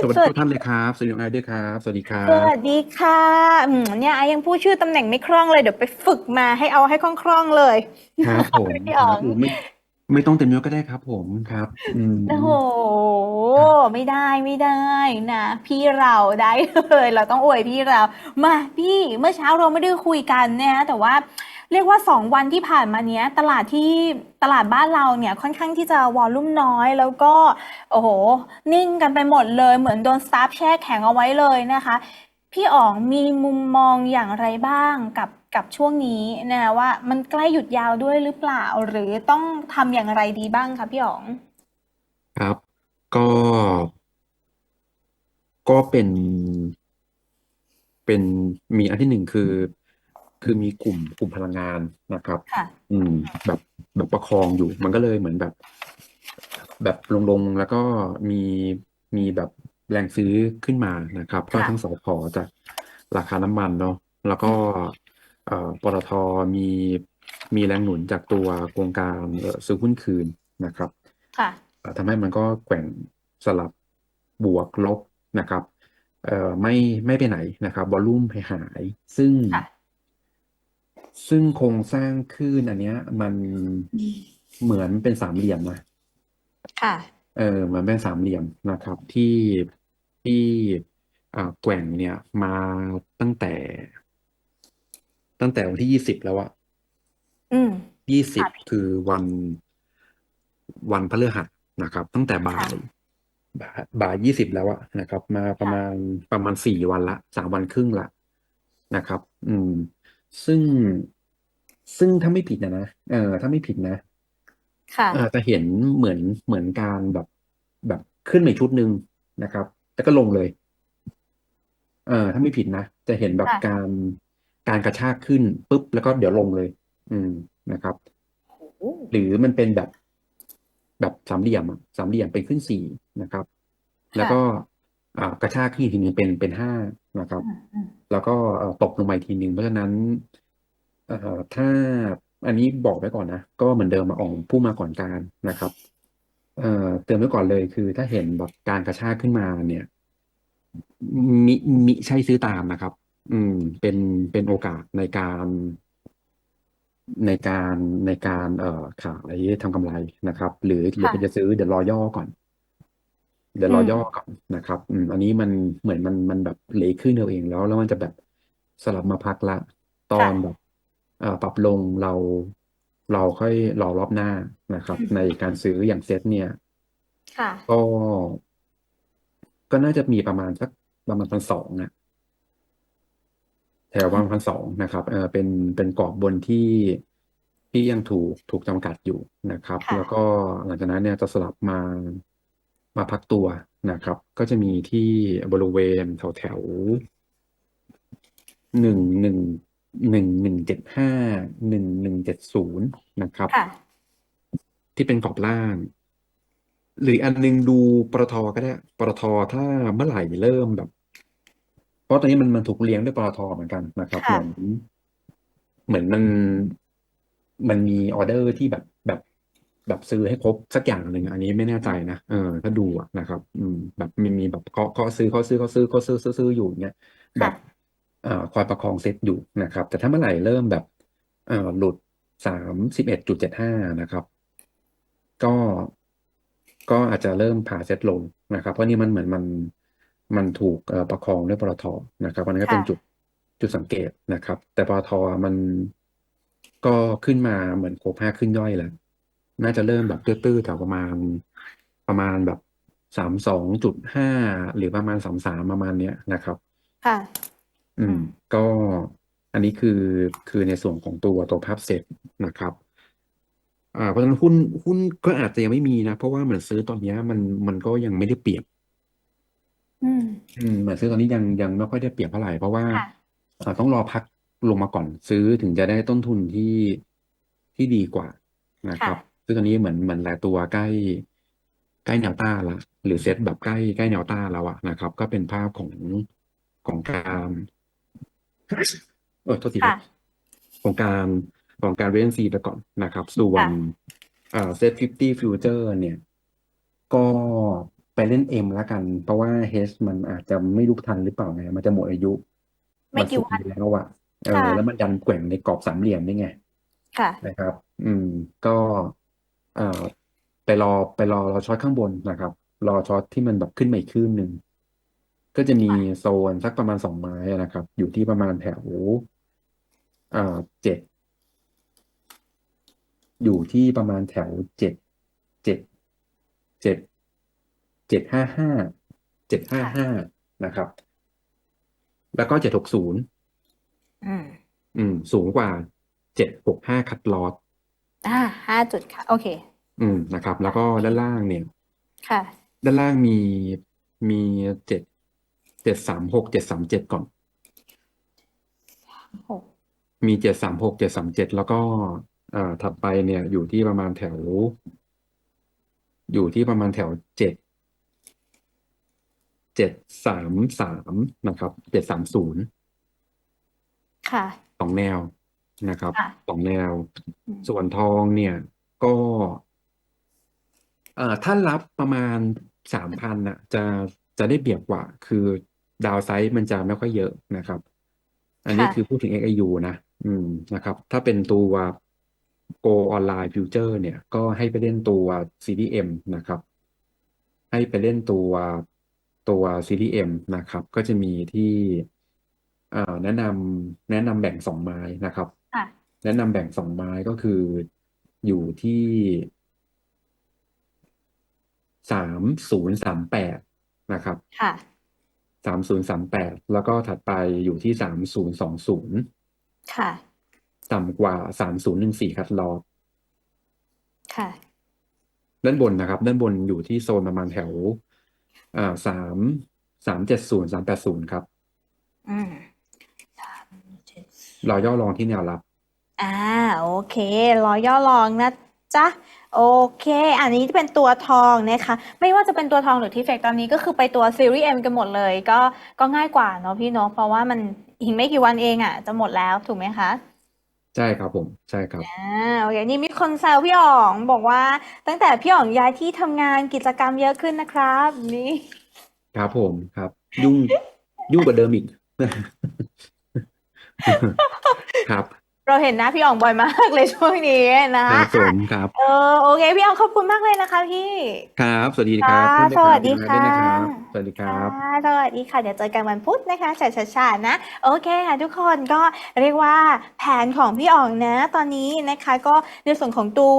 สวัสสดีวัสทุกท่านเลยครับ สวัสดีน้องไอซ์ด้วยครับ สวัสดีครัสวับสดีค่ะอืมเนี่ยไอ้ยังพูดชื่อตำแหน่งไม่คล่องเลยเดี๋ยวไปฝึกมาให้เอาให้คล่องๆเลยครับผมพี่คอ๋รัอบงอูไม่ไม่ต้องเต็มยศก็ได้ครับผมครับอืมโอ้โหครับไม่ได้ไม่ได้นะ พี่เราได้เลย เราต้องอวยพี่เรา มาพี่เมื่อเช้าเราไม่ได้คุยกันนะฮะแต่ว่า เรียกว่าสองวันที่ผ่านมาเนี้ย ตลาดที่ตลาดบ้านเราเนี่ยค่อนข้างที่จะวอลลุ่มน้อย แล้วก็โอ้โห นิ่งกันไปหมดเลย เหมือนโดนสตาร์ฟแช่แข็งเอาไว้เลยนะคะ พี่อ๋องมีมุมมองอย่างไรบ้างกับกับช่วงนี้นะว่ามันใกล้หยุดยาวด้วยหรือเปล่า หรือต้องทำอย่างไรดีบ้างคะพี่อ๋องครับ ก็ ก็เป็น เป็นมีอันที่หนึ่งคือ คือมีกลุ่มกลุ่มพลังงานนะครับ ค่ะ อืม แบบแบบประคองอยู่ มันก็เลยเหมือนแบบ แบบลงๆแล้วก็มีมีแบบแรงซื้อขึ้นมานะครับ ก็ค่ะ ทั้งสผจากราคาน้ำมันเนาะแล้วก็เอ่อปตทมีมีแรงหนุนจากตัวโครงการเอ่อซื้อหุ้นคืนนะครับค่ะ เอ่อทำให้มันก็แกว่งสลับบวกลบนะครับ เอ่อไม่ไม่ไปไหนนะครับวอลลุ่มหายซึ่งค่ะ ซึ่งโครงสร้างคลื่นอันเนี้ย มันเหมือนเป็นสามเหลี่ยมนะค่ะ เออเหมือนเป็นสามเหลี่ยมนะครับ ที่ที่อ่าแกว่งเนี่ย มาตั้งแต่ ตั้งแต่วันที่ยี่สิบแล้วอะอืมยี่สิบค่ะพี่คือวันวันพฤหัสนะครับ ตั้งแต่บ่าค่ะยบ่ายบ่ายยี่สิบแล้วอะนะครับ มาประค่ะมาณประมาณสี่วันละสามวันครึ่งละนะครับ อืม ซึ่งซึ่งถ้าไม่ผิดนะนะเออถ้าไม่ผิดนะค่ะอาจจะเห็นเหมือนเหมือนการแบบแบบขึ้นมาอีกชุดหนึ่งนะครับ แล้วก็ลงเลย เออถ้าไม่ผิดนะจะเห็นแบบค่ะ การการกระชากขึ้นปุ๊บแล้วก็เดี๋ยวลงเลย อืมนะครับ โอ้โหหรือมันเป็นแบบแบบสามเหลี่ยมอะสามเหลี่ยมเป็นขึ้นสี่นะครับ แล้วค่ะ ก็อ่ากระชากขึ้นอีกทีหนึ่งเป็นเป็นห้า นะครับอืมอืมแล้วก็เอ่อตกลงมาอีกทีหนึ่งเพราะฉะนั้นเอ่อถ้าอันนี้บอกไว้ก่อนนะ ก็เหมือนเดิมมาออกผู้มาก่อนการนะครับเอ่อเตือนไว้ก่อนเลยคือ ถ้าเห็นแบบการกระชากขึ้นมาเนี่ยมิมิใช่ซื้อตามนะครับ อืม เป็นเป็นโอกาสในการในการในการเอ่อขายทำกำไรนะครับ หรือหรือค่ะเป็นจะซื้อเดี๋ยวรอย่อก่อน เดี๋ยวอืรอมย่อก่อนนะครับ อืม อันนี้มันเหมือนมันมันแบบเหลขึ้นเดียวเองแล้ว แล้วมันจะแบบสลับมาพักละ ตอค่ะนแบบเอ่อปรับลงเราเราค่อยรอรอบหน้านะครับอืมในการซื้ออย่างเซ็ตเนี่ย ค่ะ ก็ก็น่าจะมีประมาณสักประมาณพันสองนะแถวประมาณพันสองนะครับ เออเป็นเป็นกรอบบนที่ที่ยังถูกถูกจำกัดอยู่นะครับ ค่ะ แล้วก็หลังจากนั้นเนี่ยจะสลับมา มาพักตัวนะครับ ก็จะมีที่บริเวณแถวแถวหนึ่งหนึ่งหนึ่งหนึ่งเจ็ดห้าหนึ่งหนึ่งเจ็ดศูนย์นะครับค่ะที่เป็นกรอบล่าง หรืออันนึงดูปตทก็ได้ปตทถ้าเมื่อไหร่เริ่มแบบ เพราะตอนนี้มันมันถูกเลี้ยงด้วยปตทเหมือนกันนะครับเหค่ะมือนเหมือนมันมันมีออเดอร์ที่แบบ แบบแบบซื้อให้ครบสักอย่างหนึ่งอันนี้ไม่แน่ใจนะเออถ้าดูอะนะครับ อืม แบบมีมีแบบเคาะเคาะซื้อเคาะซื้อเคาะซื้อเคาะซื้อซื้อซื้ออยู่เงี้ยแบค่ะบเอ่อคอยประคองเซตอยู่นะครับ แต่ถ้าเมื่อไหร่เริ่มแบบเอ่อหลุดสามสิบเอ็ดจุดเจ็ดห้านะครับ ก็ก็อาจจะเริ่มผ่าเซตลงนะครับ เพราะนี่มันเหมือนมันมันถูกเอ่อประคองด้วยปตทนะครับอันนั้นก็เป็ค่ะนจุดจุดสังเกตนะครับ แต่ปตทมันก็ขึ้นมาเหมือนโคบห้าขึ้นย่อยแล้ว น่าจะเริ่มแบบตื้อๆแถวประมาณประมาณแบบสามสองจุดห้าหรือประมาณสามสามประมาณเนี้ยนะครับ ค่ะ อือืมมก็อันนี้คือคือในส่วนของตัวตัวภาพเซตนะครับอ่าเพราะฉะนั้นหุ้นหุ้นก็อาจจะยังไม่มีนะ เพราะว่าเหมือนซื้อตอนเนี้ยมันมันก็ยังไม่ได้เปรียบ อืมอืมเหมือนซื้อตอนนี้ยังยังไม่ค่อยได้เปรียบเท่าไหร่เพราะว่าค่ะอ่าต้องรอพักลงมาก่อนซื้อถึงจะได้ต้นทุนที่ที่ดีกว่านะคค่ะรับ ซึ่งตอนนี้เหมือนเหมือนหลายตัวใกล้ใกล้แนวต้านละหรือเซตแบบใกล้ใกล้แนวต้านแล้วอะนะครับ ก็เป็นภาพของของการเออโทษทีคค่ะรับของการของการเว้นซีไปก่อนนะครับ ส่วนค่ะอ่าเซตฟิฟตี้ฟิวเจอร์เนี่ย ก็ไปเล่น M แล้วกัน เพราะว่า H มันอาจจะไม่รู้ทันหรือเปล่าไงมันจะหมดอายุไม่วันกี่ศุกร์วันนี้แล้วอะเออค่ะแล้วมันดันแกว่งในกรอบสามเหลี่ยมนี่ไงค่ะนะครับ อืม ก็ เอ่อไปรอไปรอรอช็อตข้างบนนะครับ รอช็อตที่มันแบบขึ้นมาอีกคลื่นหนึ่งก็จะมีโซนสักประมาณสองไม้นะครับ อยู่ที่ประมาณแถวเอ่อเจ็ดอยู่ที่ประมาณแถวเจ็ดเจ็ดเจ็ดเจ็ดห้าห้าเจ็ดห้าห้านะครับ แล้วก็เจ็ดหกศูนย์อืมอืมสูงกว่าเจ็ดหกห้าคัดลอส อ่าห้าจุดค่ะ โอเค อืมนะครับ แล้วก็ด้านล่างเนี่ย ค่ะ ด้านล่างมีมีเจ็ดเจ็ดสามหกเจ็ดสามเจ็ดก่อน หกมีเจ็ดสามหกเจ็ดสามเจ็ดแล้วก็อ่าถัดไปเนี่ยอยู่ที่ประมาณแถว อยู่ที่ประมาณแถวเจ็ดเจ็ดสามสามนะครับเจ็ดสามศูนย์ค่ะ สองแนว นะครับค่ะ สองแนว อืมส่วนทองเนี่ยก็เอ่อถ้ารับประมาณสามพันน่ะจะจะได้เปรียบกว่า คือดาวไซด์มันจะไม่ค่อยเยอะนะครับ อันนี้ค่ะ คือพูดถึง XIU นะ อืมนะครับ ถ้าเป็นตัว Go Online Future เนี่ย ก็ให้ไปเล่นตัว CDM นะครับ ให้ไปเล่นตัวตัว CDM นะครับ ก็จะมีที่เอ่อแนะนำแนะนำแบ่งสองไม้นะครับค่ะ แนะนำแบ่งสองไม้ก็คืออยู่ที่สามศูนย์สามแปดนะครับค่ะสามศูนย์สามแปดแล้วก็ถัดไปอยู่ที่สามศูนย์สองศูนย์ค่ะ ต่ำกว่าสามศูนย์หนึ่งสี่คัดลอสค่ะ ด้านบนนะครับ ด้านบนอยู่ที่โซนประมาณแถว อ่าสามสามเจ็ดศูนย์สามแปดศูนย์ครับ อืมสามเจ็ดรอย่อรองที่แนวรับ อ่าโอเครอย่อลองนะจ๊ะ โอเค อันนี้เป็นตัวทองนะคะ ไม่ว่าจะเป็นตัวทองหรือที่เฟกตอนนี้ก็คือไปตัวซีรีส์ M กันหมดเลย ก็ก็ง่ายกว่าเนาะพี่เนาะเพราะว่ามันอีกไม่กี่วันเองอะ จะหมดแล้วถูกไหมคะ ใช่ครับผมใช่ครับ อ่าโอเคนี่มีคนแซวพี่อ๋องบอกว่า ตั้งแต่พี่อ๋องย้ายที่ทำงานกิจกรรมเยอะขึ้นนะครับ นี่ ครับผมครับ ยุ่งยุ่งกว่าเดิมอีก ครับ เราเห็นหน้าพี่อ๋องบ่อยมากเลยช่วงนี้นะคคะรับผมครับเออโอเคพี่อ๋องขอบคุณมากเลยนะคะพี่ครับ สวัสดีครับค่ะเพื่อนด้วยสควัรับสดียินดีค่ะด้วยนะครับสวัสดีครับค่ะสวัสดีค่ะเดี๋ยวเจอกันวันพุธนะคะชาชาชานะ โอเคค่ะทุกคนก็เรียกว่าแผนของพี่อ๋องนะ ตอนนี้นะคะ ก็ในส่วนของตัว